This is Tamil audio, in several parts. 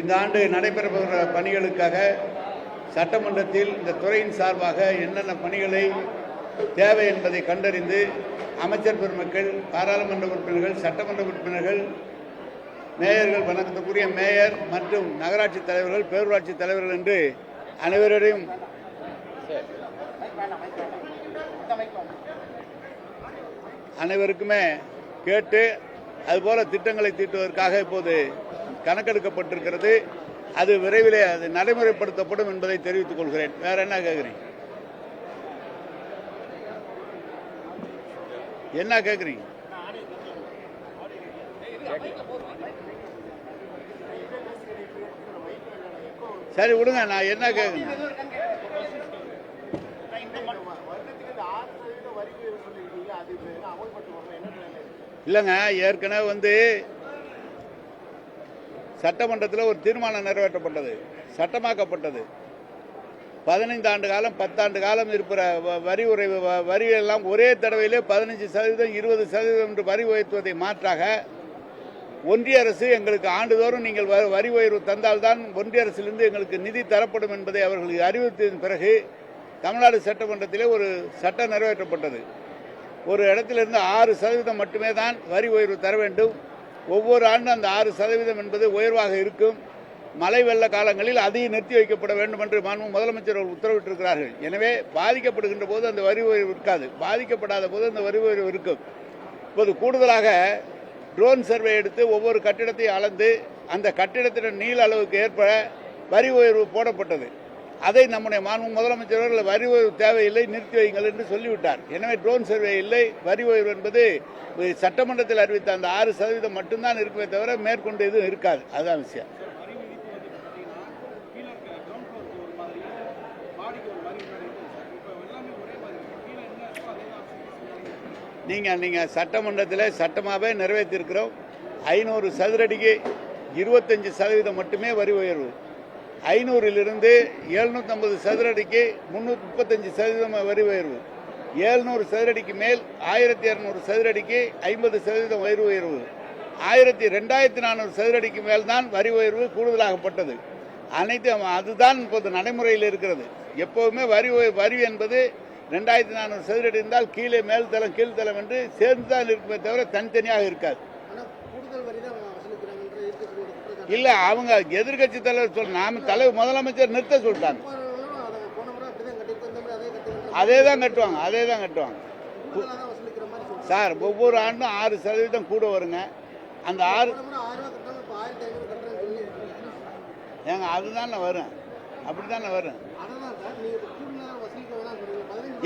இந்த ஆண்டு நடைபெறப்போகிற பணிகளுக்காக சட்டமன்றத்தில் இந்த துறையின் சார்பாக என்னென்ன பணிகளை தேவை என்பதை கண்டறிந்து அமைச்சர் பெருமக்கள் பாராளுமன்ற உறுப்பினர்கள் சட்டமன்ற உறுப்பினர்கள் மேயர்கள் வணக்கத்துக்குரிய மேயர் மற்றும் நகராட்சி தலைவர்கள் பேரூராட்சி தலைவர்கள் என்று அனைவரையும் அனைவருக்குமே கேட்டு அதுபோல திட்டங்களை தீட்டுவதற்காக இப்போது கணக்கெடுக்கப்பட்டிருக்கிறது. அது விரைவில் அது நடைமுறைப்படுத்தப்படும் என்பதை தெரிவித்துக் கொள்கிறேன். வேற என்ன கேட்குறீங்க? என்ன கேட்குறீங்க? சரி விடுங்க நான் என்ன கேட்குறேன்? இல்லைங்க ஏற்கனவே வந்து சட்டமன்றத்தில் ஒரு தீர்மானம் நிறைவேற்றப்பட்டது சட்டமாக்கப்பட்டது. பதினைந்து ஆண்டு காலம் பத்தாண்டு காலம் இருக்கிற வ- வரி உறைவு வ- வரி எல்லாம் ஒரே தடவையிலே பதினஞ்சு சதவீதம் இருபது சதவீதம் என்று வரி உயர்த்துவதை மாற்றாக ஒன்றிய அரசு எங்களுக்கு ஆண்டுதோறும் நீங்கள் வ- வரி உயர்வு தந்தால்தான் ஒன்றிய அரசிலிருந்து எங்களுக்கு நிதி தரப்படும் என்பதை அவர்களுக்கு அறிவித்ததன் பிறகு தமிழ்நாடு சட்டமன்றத்திலே ஒரு சட்டம் நிறைவேற்றப்பட்டது. ஒரு இடத்திலிருந்து ஆறு சதவீதம் மட்டுமே தான் வரி உயர்வு தர வேண்டும். ஒவ்வொரு ஆண்டும் அந்த ஆறு சதவீதம் என்பது உயர்வாக இருக்கும். மழை வெள்ள காலங்களில் அதையும் நிறுத்தி வைக்கப்பட வேண்டும் என்று மாண்பு முதலமைச்சர் அவர்கள் உத்தரவிட்டிருக்கிறார்கள். எனவே பாதிக்கப்படுகின்ற போது அந்த வரி உயர்வு இருக்காது. பாதிக்கப்படாத போது அந்த வரி உயர்வு இருக்கும். இப்போது கூடுதலாக ட்ரோன் சர்வே எடுத்து ஒவ்வொரு கட்டிடத்தையும் அளந்து அந்த கட்டிடத்தின் நீள அளவுக்கு ஏற்ப வரி உயர்வு போடப்பட்டது. அதை நம்முடைய மாண்பு முதலமைச்சர் அவர்கள் வரி உயர்வு தேவையில்லை நிறுத்தி வையுங்கள் என்று சொல்லிவிட்டார். எனவே ட்ரோன் சர்வே இல்லை வரி உயர்வு என்பது சட்டமன்றத்தில் அறிவித்த அந்த ஆறு சதவீதம் மட்டும்தான் இருக்குமே தவிர மேற்கொண்டு எதுவும் இருக்காது. அதுதான் விஷயம். நீங்கள் நீங்கள் சட்டமன்றத்தில் சட்டமாகவே நிறைவேற்றிருக்கிறோம். ஐநூறு சதுரடிக்கு இருபத்தஞ்சு சதவீதம் மட்டுமே வரி உயர்வு ஐநூறிலிருந்து எழுநூற்றம்பது சதுரடிக்கு முந்நூற்றி முப்பத்தஞ்சு சதவீதம் வரி உயர்வு. ஏழ்நூறு சதுரடிக்கு மேல் ஆயிரத்தி இரநூறு சதுரடிக்கு ஐம்பது சதவீதம் வரி உயர்வு. ஆயிரத்தி ரெண்டாயிரத்தி நானூறு சதுரடிக்கு மேல் தான் வரி உயர்வு கூடுதலாகப்பட்டது. அனைத்தும் அதுதான் இப்போது நடைமுறையில் இருக்கிறது. எப்போதுமே வரி வரி என்பது ரெண்டாயிரத்தி நானூறு சதுரடி இருந்தால் கீழே மேல் தளம் கீழ்த்தளம் என்று சேர்ந்து தான் இருக்குமே தவிர தனித்தனியாக இருக்காது. இல்ல அவங்க எதிர்க்கட்சி தலைவர் சொல் நாம தலைவர் முதலமைச்சர் நிறுத்த சொல்லிட்டாங்க. அதே தான் கட்டுவாங்க அதே தான் கட்டுவாங்க. சார் ஒவ்வொரு ஆண்டும் ஆறு சதவீதம் கூட வருங்க. அந்த ஆறு ஏங்க அதுதானே வரும். அப்படிதானே வரும்.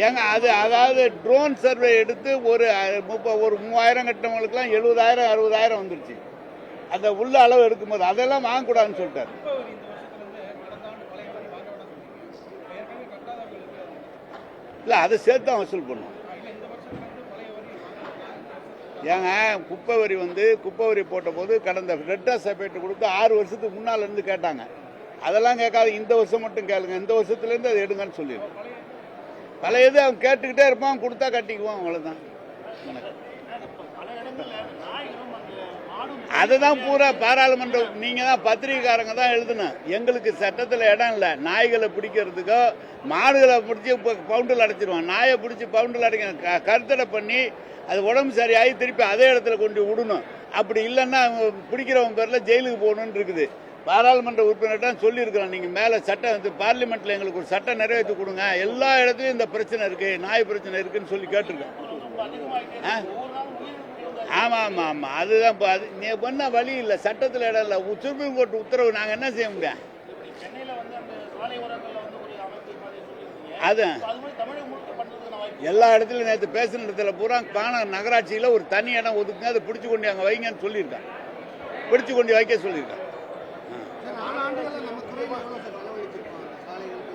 ஏங்க அது அதாவது ட்ரோன் சர்வே எடுத்து ஒரு முப்ப ஒரு மூவாயிரம் கட்டவங்களுக்குலாம் எழுபதாயிரம் அறுபதாயிரம் வந்துருச்சு. அந்த உள்ள அளவு எடுக்கும்போது அதெல்லாம் வாங்கக்கூடாதுன்னு சொல்லிட்டாரு. இல்லை அதை சேர்த்து தான் வசூல் பண்ணும் ஏங்க குப்பை வரி வந்து குப்பை வரி போட்ட போது கடந்த ரெட்டா செப்பரேட் கொடுத்து ஆறு வருஷத்துக்கு முன்னால இருந்து கேட்டாங்க. அதெல்லாம் கேட்காத இந்த வருஷம் மட்டும் கேளுங்க இந்த வருஷத்துலேருந்து அதை எடுங்கன்னு சொல்லிடுங்க பழைய இது அவன் கேட்டுக்கிட்டே இருப்பான் கொடுத்தா கட்டிக்குவான் அவ்வளோதான் அதுதான் பூரா பாராளுமன்றம். நீங்க தான் பத்திரிகைக்காரங்க தான் எழுதணும். எங்களுக்கு சட்டத்தில் இடம் இல்லை. நாய்களை பிடிக்கிறதுக்கோ மாடுகளை பிடிச்சி பவுண்டில் அடைச்சிருவோம். நாயை பிடிச்சி பவுண்டில் அடைக்க கருத்தடை பண்ணி அது உடம்பு சரியாகி திருப்பி அதே இடத்துல கொண்டு விடணும். அப்படி இல்லைன்னா அவங்க பிடிக்கிறவங்க பேரில் ஜெயிலுக்கு போகணும்னு இருக்குது. பாராளுமன்ற உறுப்பினர்கிட்ட சொல்லியிருக்கிறோம் நீங்கள் மேலே சட்டம் வந்து பார்லிமெண்ட்டில் எங்களுக்கு ஒரு சட்டம் நிறைவேற்றி கொடுங்க. எல்லா இடத்துலையும் இந்த பிரச்சனை இருக்குது நாய் பிரச்சனை இருக்குன்னு சொல்லி கேட்டிருக்கோம் ஆ? ஆமாம் ஆமாம் ஆமாம் அதுதான் இப்போ அது நீ பண்ண வழி இல்லை. சட்டத்தில் இடம் இல்லை சுப்ரீம் கோர்ட் உத்தரவு நாங்கள் என்ன செய்ய முடியும்? அது. எல்லா இடத்துலையும் நேற்று பேசின இடத்துல பூரா காண நகராட்சியில் ஒரு தனி இடம் ஒதுக்குங்க. அதை பிடிச்சு கொண்டு அங்கே வைங்கன்னு சொல்லியிருக்காங்க. பிடிச்சு கொண்டு வைக்க செலவழிச்சிருக்கோம் சாலைகளுக்கு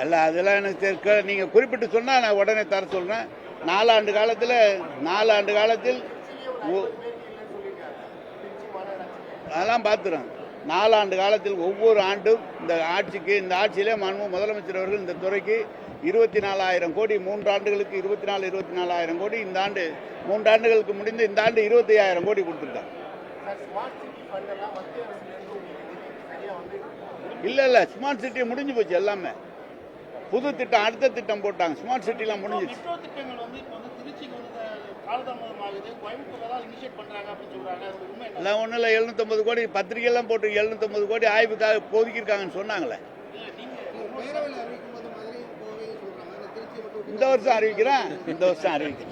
அல்ல அதெல்லாம் எனக்கு தெற்க நீங்கள் குறிப்பிட்டு சொன்னால் நான் உடனே தர சொல்கிறேன் நாலாண்டு காலத்தில் நாலாண்டு காலத்தில் அதெல்லாம் பார்த்துறோம் நாலாண்டு காலத்தில் ஒவ்வொரு ஆண்டும் இந்த ஆட்சிக்கு இந்த ஆட்சியிலே மாண்பு முதலமைச்சர் அவர்கள் இந்த துறைக்கு இருபத்தி நாலாயிரம் கோடி மூன்று ஆண்டுகளுக்கு இருபத்தி நாலு இருபத்தி நாலாயிரம் கோடி இந்த ஆண்டு மூன்று ஆண்டுகளுக்கு முடிந்து இந்த ஆண்டு இருபத்தி ஐயாயிரம் கோடி கொடுத்துருக்காங்க இல்லை இல்லை ஸ்மார்ட் சிட்டி முடிஞ்சு போச்சு எல்லாமே. புது திட்டம் அடுத்த திட்டம் போட்டாங்க. ஸ்மார்ட் சிட்டிலாம் முடிஞ்சிச்சு. இல்லை ஒன்றும் இல்லை எழுநூத்தொம்பது கோடி பத்திரிகையெல்லாம் போட்டு எழுநூத்தொம்பது கோடி ஆய்வுக்காக ஒதுக்கியிருக்காங்கன்னு சொன்னாங்களே. இந்த வருஷம் அறிவிக்கிறேன். இந்த வருஷம் அறிவிக்கிறேன்.